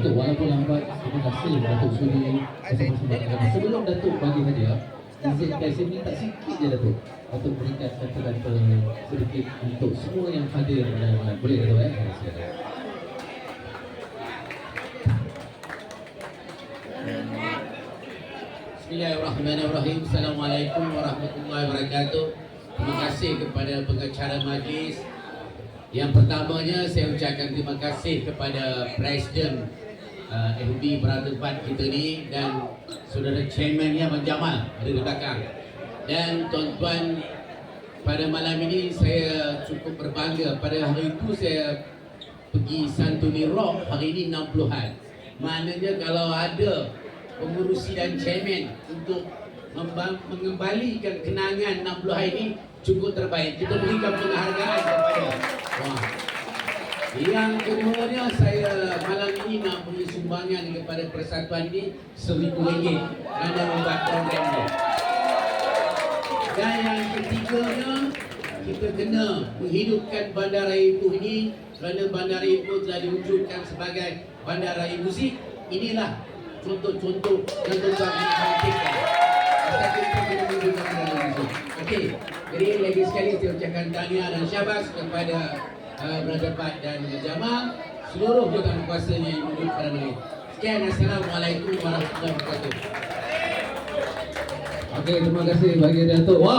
Datuk walaupun lambat terima kasih Datuk Sudi sebelum Datuk bagi hadiah izinkan saya minta sikit je Datuk Datuk berikan kata-kata sedikit untuk semua yang hadir boleh Datuk eh Terima kasih. Bismillahirrahmanirrahim. Assalamualaikum warahmatullahi wabarakatuh. Terima kasih kepada pengacara majlis. Yang pertamanya saya ucapkan terima kasih kepada Presiden uh, FB Berhadapan kita ni dan saudara chairman yang Jamal ada di belakang. Dan tuan-tuan pada malam ini saya cukup berbangga. Pada hari itu saya pergi Santuni Rock hari ini 60-an. Maknanya kalau ada pengurusi dan chairman untuk mengembalikan kenangan 60 hari ini cukup terbaik. Kita berikan penghargaan. Yang keduanya saya malam ini nak beri sumbangan kepada persatuan ini seribu ringgit kerana membuat program ini. Dan yang ketiganya kita kena menghidupkan bandara Ipoh ini kerana bandara Ipoh telah diwujudkan sebagai bandara musik. Inilah contoh-contoh yang tuan bandara musik. Okey, jadi lagi sekali saya ucapkan tahniah dan syabas kepada Pat dan Jamal seluruh jawatan kuasanya yang wujud pada ini. Sekian, Assalamualaikum warahmatullahi wabarakatuh. Okey terima kasih bagi Datuk. Wow